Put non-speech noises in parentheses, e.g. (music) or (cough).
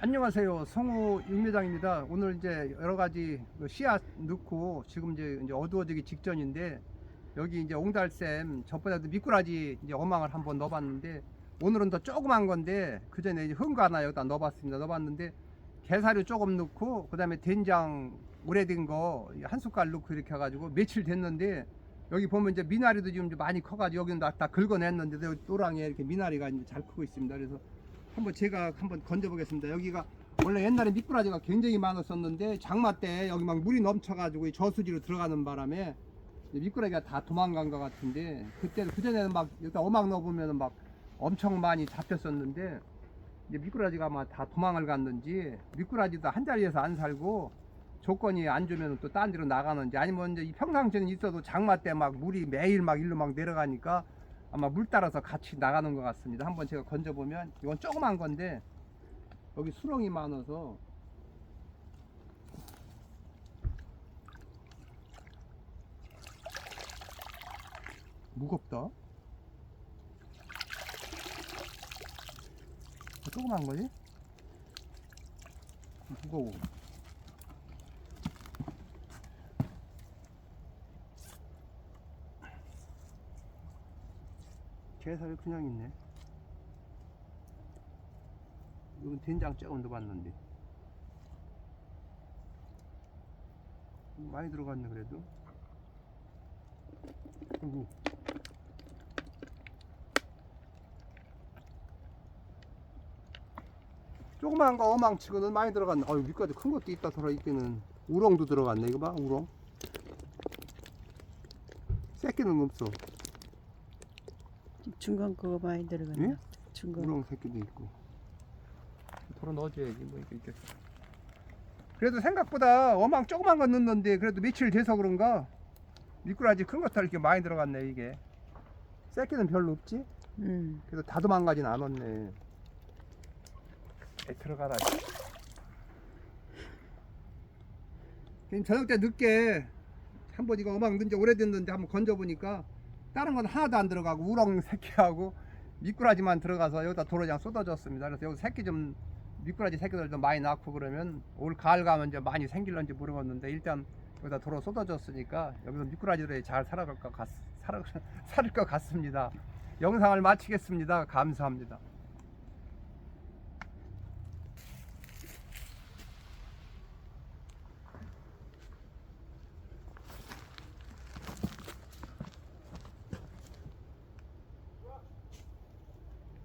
안녕하세요. 성우 윤매장입니다. 오늘 이제 여러 가지 그 씨앗 넣고 지금 이제, 어두워지기 직전인데 여기 이제 옹달샘 저번에도 미꾸라지 이제 어망을 한번 넣어봤는데 오늘은 더 조그만 건데 그 전에 흥거 하나 여기다 넣어봤습니다. 넣어봤는데 게사료 조금 넣고 그 다음에 된장 오래된 거 한 숟갈 넣고 이렇게 해가지고 며칠 됐는데 여기 보면 이제 미나리도 지금 좀 많이 커가지고 여기는 다, 다 긁어냈는데 또랑에 이렇게 미나리가 이제 잘 크고 있습니다. 그래서 한번 제가 한번 건져보겠습니다. 여기가 원래 옛날에 미꾸라지가 굉장히 많았었는데 장마 때 여기 막 물이 넘쳐가지고 이 저수지로 들어가는 바람에 미꾸라지가 다 도망간 것 같은데 그때 그 전에는 막 여기다 어막 넣어보면 막 엄청 많이 잡혔었는데 이제 미꾸라지가 아마 다 도망을 갔는지 미꾸라지도 한 자리에서 안 살고 조건이 안 좋으면 또 딴 데로 나가는지 아니면 이제 이 평상시는 있어도 장마 때 막 물이 매일 막 일로 막 내려가니까 아마 물 따라서 같이 나가는 것 같습니다. 한번 제가 건져보면 이건 조그만 건데 여기 수렁이 많아서 무겁다. 조그만 거지? 무거워. 게살이 그냥 있네. 이건 된장 조금 넣어봤는데. 많이 들어갔네, 그래도. 아이고. 조그만 거 어망치고는 많이 들어갔네. 어유 밑까지 큰 것도 있다, 돌아 있기는. 우렁도 들어갔네, 이거 봐, 우렁. 새끼는 없어. 중간 거가 많이 들어갔네. 예? 중간. 우렁 새끼도 있고 덜어 넣어줘야지 뭐 이게 있겠어 그래도 생각보다 어망 조그만 거 넣는데 그래도 며칠 돼서 그런가 미꾸라지 큰 것들 이렇게 많이 들어갔네 이게 새끼는 별로 없지 음. 그래도 다 도망가진 않았네 에 들어가라 지금 저녁 때 늦게 한번 이거 어망 넣은 지 오래됐는데 한번 건져보니까 다른 건 하나도 안 들어가고 우렁 새끼하고 미꾸라지만 들어가서 여기다 도로장 쏟아졌습니다. 그래서 여기 새끼 좀 미꾸라지 새끼들도 많이 낳고 그러면 올 가을 가면 이제 많이 생길런지 모르겠는데 일단 여기다 도로 쏟아졌으니까 여기서 미꾸라지들이 잘 살아갈 것 같, 살아, (laughs) 살을 것 같습니다. 영상을 마치겠습니다. 감사합니다.